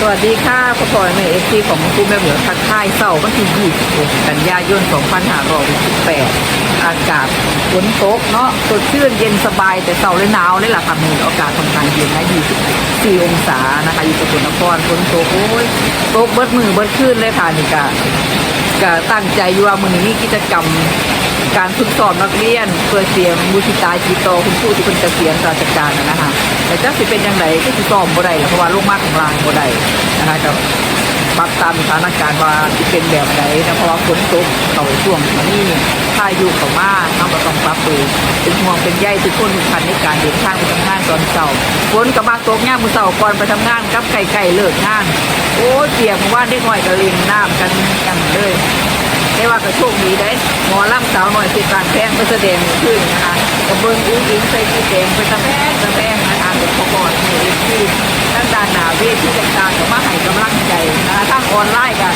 สวัสดีค่ะพ่อพลอแม่เอฟซีของคุณแม่เหลือทักทายเสาร์วันที่ 26 กันยายน 2568 อากาศฝนตกเนาะสดชื่นเย็นสบายแต่เสาร์และหนาวเลยล่ะค่ะมีอากาศค่อนข้างเย็นนะ24 องศานะคะ อยู่สกลนครฝนตกโอ้ยตกเบิดมือเบิดขึ้นเลยค่ะนี่ก็ ก็ตั้งใจอยู่ว่ามือนี้กิจกรรมการฝึกสอนนักเรียน เพื่อเสียงมุชิตาจีโตคุณครูที่เป็นเกษียณราชการนะคะแต่จะสิเป็นยังไงก็สิซ้อมบ่ได้ล่ะเพราะว่าลูกมากของล่างบ่ได้นะคะก็ ปรับตามสถานการณ์ว่าสิเป็นแบบไหนนะเพราะว่าฝนตกเข้าช่วงนี้พายุเข้ามาทำก็ต้องปรับตัวเป็นห่วงเป็นใยทุกคนทุกท่านในการเดินทางไปทำงานตอนเช้าฝนก็มาตกยามมือเช้าก่อนไปทำงานกับไก่ๆเลิกงาน โอ้เปียกว่าเด็กน้อยก็เล่นน้ำกันกันเลยได้ว่าก็โชคดีได้หมอล่ำสาวหน่อยสิการแพงไปแสดงขึ้นนะคะกระเบื้องอุ้งอิงใส่กีแดงไปตะแพงตะแพงนะคะเป็นพอกรมีเอฟซีด้านด้านหนาเวทีต่างๆก็มาให้กำลัง ออนไลน์กัน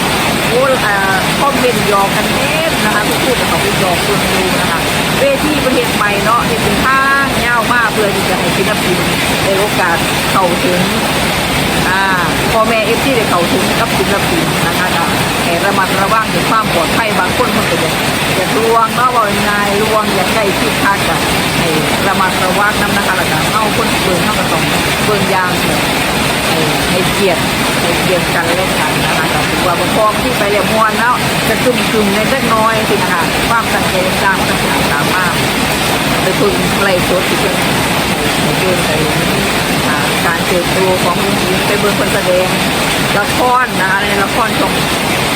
โอ้เอ่อคอมเมนต์ยอกกันเน้นนะคะทุกคู่กับเขาไปหยอกคนดูนะคะเวทีประเทศใหม่เนาะเห็นเป็นทางยาวมากเพื่อที่จะให้ศิลปินได้โอกาสเข้าถึงอ่าพ่อแม่เอฟซีได้เข้าถึงกับศิลปินนะคะก็ให้ระมัดระวังถึงความปลอดภัยบางคนคนก็อยากอยาลวงเนาะว่าง่ายลวงอย่ากได้คิดคักก็ให้ระมัดระวังน้ำนะคะแล้วก็เฮาคนเบิ่งเฮาก็ต้องเบิ่งยางเนี่ยให้เกียรติให้เกียรติกันและกันนะคะ อว่าบ่พร้อมที่ไปเรียมมวนแล้วจะจุ่มจุ่มในเล็กน้อยสินะคะความตั้งใจต่างๆมันก็ตามมาไปคุยไล่สดที่เพิ่นให้เพิ่นไปการเติบโตของลุงอิงไปเบิ่งคนแสดงละครนะคะในละครช่อง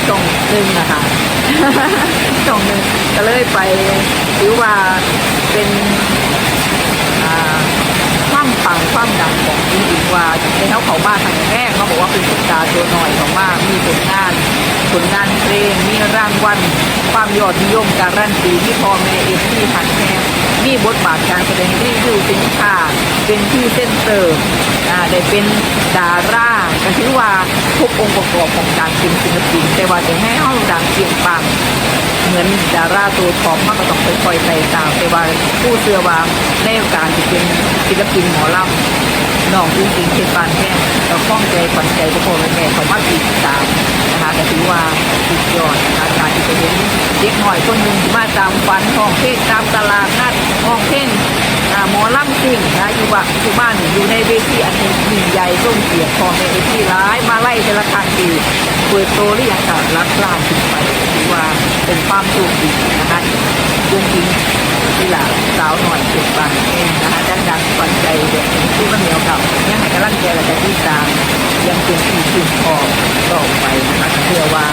ช่องหนึ่งนะคะช่องหนึ่งก็เลยไปถือว่าเป็น ความดังของลุงอิงว่าในเขาเขามาทางแรกเขาบอกว่าเป็นสุดตาร์ตัวหน่อยของมากมีผลงานผลงานเพลงมีรางวัลความยอดนิยมการันตีที่พ่อแม่เอฟซีหันแม่มีบทบาทการแสดงรีวิวสินค้าเป็นที่เส้นเตอร์อ่าได้เป็นดาราก็ถือว่าครบองค์ประกอบของการเป็นศิลปินแต่ว่าจะให้เฮาดังเพียงปัง เหมือนดาราตัวท็อปมันก็ต้องไปคอยใส่ตามแต่ว่าผู้เชื่อว่าในการที่เป็นศิลปินหมอลำน้องจริงๆเป็นปานแค่เราคล้องใจขวัญใจทุกคนแม่เขามาติดตามนะคะก็ถือว่าสุดยอดนะคะการที่จะเห็นเด็กหน่อยคนหนึ่งที่มาตามฝันห้องเพลงตามตลาดนัดห้องเพลงอ่าหมอลำซิ่งนะอยู่ว่าอยู่บ้านอยู่ในเวทีอันนี้ยิ่งใหญ่ส่งเกียรติพอในเวทีร้ายมาไล่แต่ละครั้งดีเปิดโตหรือยังกับรักล้านขึ้นไปถือว่าเป็นความสุขดีนะคะ ยุงยิงที่หลาสาวหน่อยเกิดบางเองนะคะดังดังๆฝันใจเด็กที่มันเหนียวกับยังให้กำลังใจและจะที่ตามยังเป็นที่ชื่นชอบต่อไปนะคะเชื่อว่า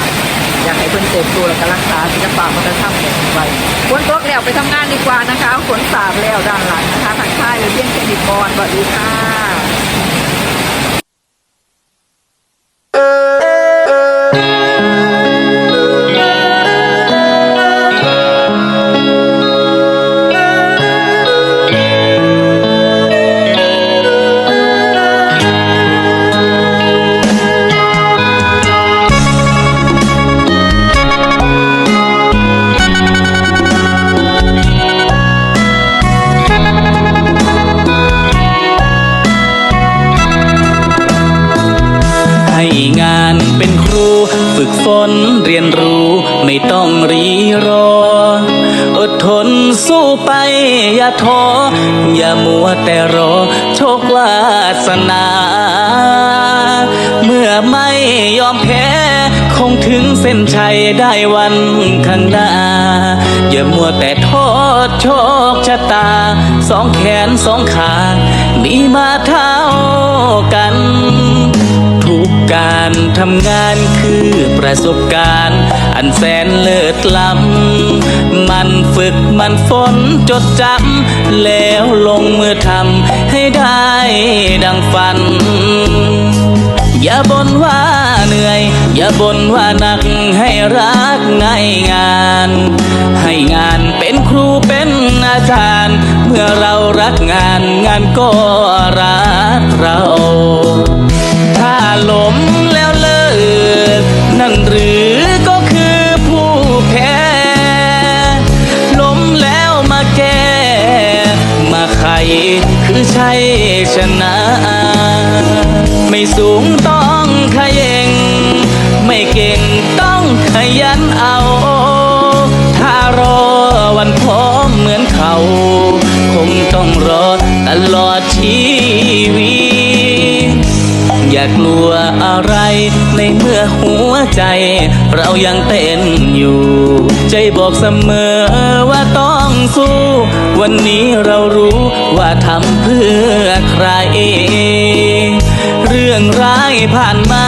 อยากให้เพิ่อนเติบโตและก็รักษาศิลปะวัฒนธรรมของไว้ฝนตกแล้วไปทำงานดีกว่านะคะฝนสาดแล้วด้านหลังนะคะทางค่ายเลยเยี่ยงเทคนิคกรสวัสดีค่ะ สู้ไปอย่าท้ออย่ามัวแต่รอโชควาสนา เมื่อไม่ยอมแพ้ คงถึงเส้นชัยได้วันข้างหน้า อย่ามัวแต่ทอดโชคชะตา สองแขนสองขามีมาเท่ากัน ทุกการทำงานคือประสบการณ์ อันแสนเลิศล้ำมัน มันฝนจดจำแล้วลงมือทำให้ได้ดังฝัน อย่าบ่นว่าเหนื่อย อย่าบ่นว่าหนักให้รักในงาน ให้งานเป็นครูเป็นอาจารย์ เมื่อเรารักงานงานก็รักเรา คือใช่ชนะ ไม่สูงต้องขยเงไม่เก่งต้องขยันเอา ถ้ารอวันพร้อมเหมือนเขา คงต้องรอตลอดชีวิต อย่ากลัวอะไรในเมื่อหัวใจ เรายังเต้นอยู่ ใจบอกเสมอว่าต้องสู้ วันนี้เรารู้ว่าทำเพื่อใคร เรื่องร้ายผ่านมา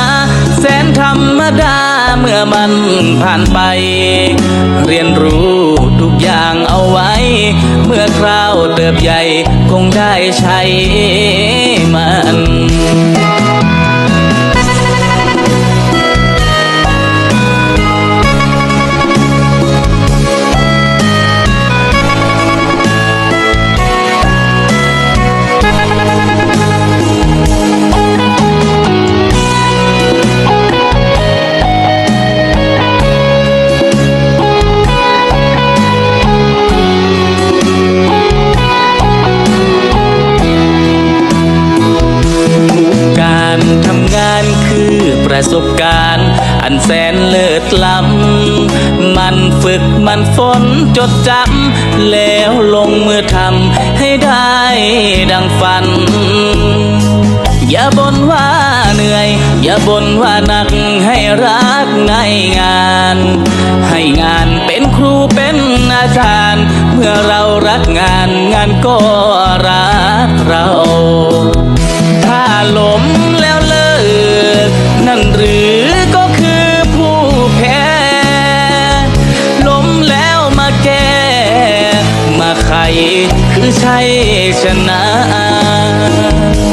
แสนธรรมดาเมื่อมันผ่านไป เรียนรู้ทุกอย่างเอาไว้ เมื่อคราวเติบใหญ่คงได้ใช้มัน มันฝนจดจำแล้วลงมือทำให้ได้ดังฝัน อย่าบ่นว่าเหนื่อย อย่าบ่นว่าหนักให้รักในงาน ให้งานเป็นครูเป็นอาจารย์ เมื่อเรารักงานงานก็รัก ใช่ชนะ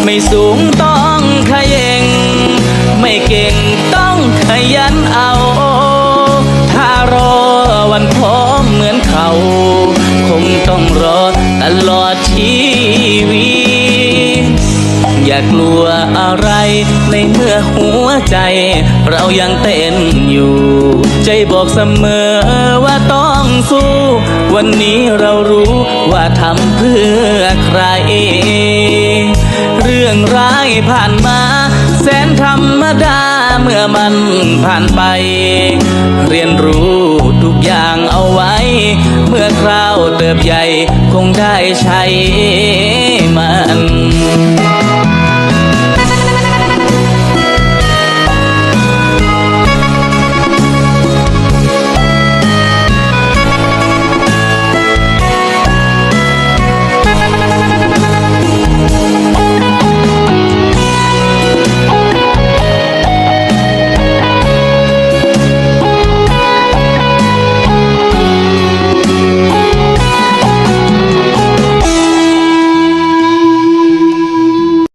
ไม่สูงต้องขยงไม่เก่งต้องขยันเอา ถ้ารอวันพร้อมเหมือนเขา คงต้องรอตลอดชีวิตอย่ากลัวอะไรในเมื่อหัวใจ เรายังเต้นอยู่ ใจบอกเสมอว่าต้อง สู้ วันนี้เรารู้ว่าทำเพื่อใคร เรื่องร้ายผ่านมา แสนธรรมดาเมื่อมันผ่านไป เรียนรู้ทุกอย่างเอาไว้ เมื่อคราวเติบใหญ่คงได้ใช้มัน